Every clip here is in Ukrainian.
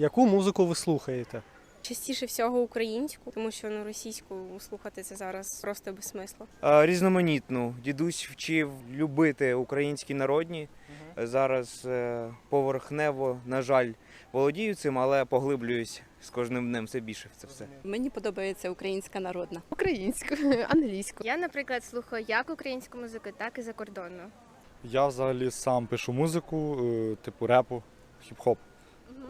Яку музику ви слухаєте? Частіше всього українську, тому що ну російську слухати це зараз просто без смисла. Е, Різноманітну. Дідусь вчив любити українські народні. Зараз е, поверхнево, на жаль, володію цим, але поглиблююсь з кожним днем все більше в це все. Мені подобається українська народна. Українську, англійську. Я, наприклад, слухаю як українську музику, так і закордонну. Я взагалі сам пишу музику, е, типу репу, хіп-хоп.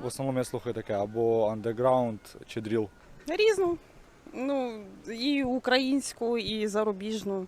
В основному я слухаю таке або андеграунд чи дріл. Різну. Ну, і українську, і зарубіжну.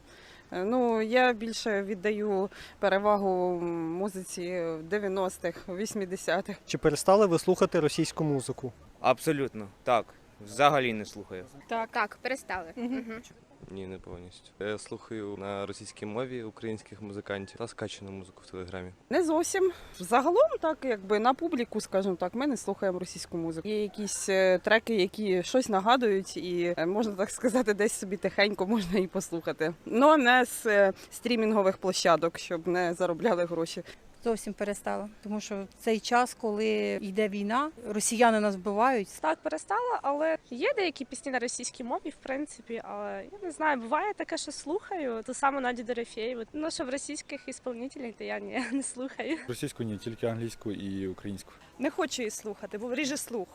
Е, Ну, я більше віддаю перевагу музиці 90-х, 80-х. Чи перестали ви слухати російську музику? Абсолютно, так. Взагалі не слухаю. Так, Так, перестали. Мгм. Ні, не повністю. Я слухаю на російській мові українських музикантів та скачану музику в телеграмі. Не зовсім. Загалом, так, якби на публіку, скажімо так, ми не слухаємо російську музику. Є якісь е, треки, які щось нагадують, і е, можна так сказати, десь собі тихенько можна і послухати. Ну не з е, стрімінгових площадок, щоб не заробляли гроші. Зовсім перестала, тому що в цей час, коли йде війна, росіяни нас вбивають. Так, перестала, але є деякі пісні на російській мові, в принципі, але я не знаю, буває таке, що слухаю, ту саму Надю Дорофєєву. Ну, що в російських ісполнителях, то я ні, не слухаю. Російську ні, тільки англійську і українську. Не хочу її слухати, бо ріже слух.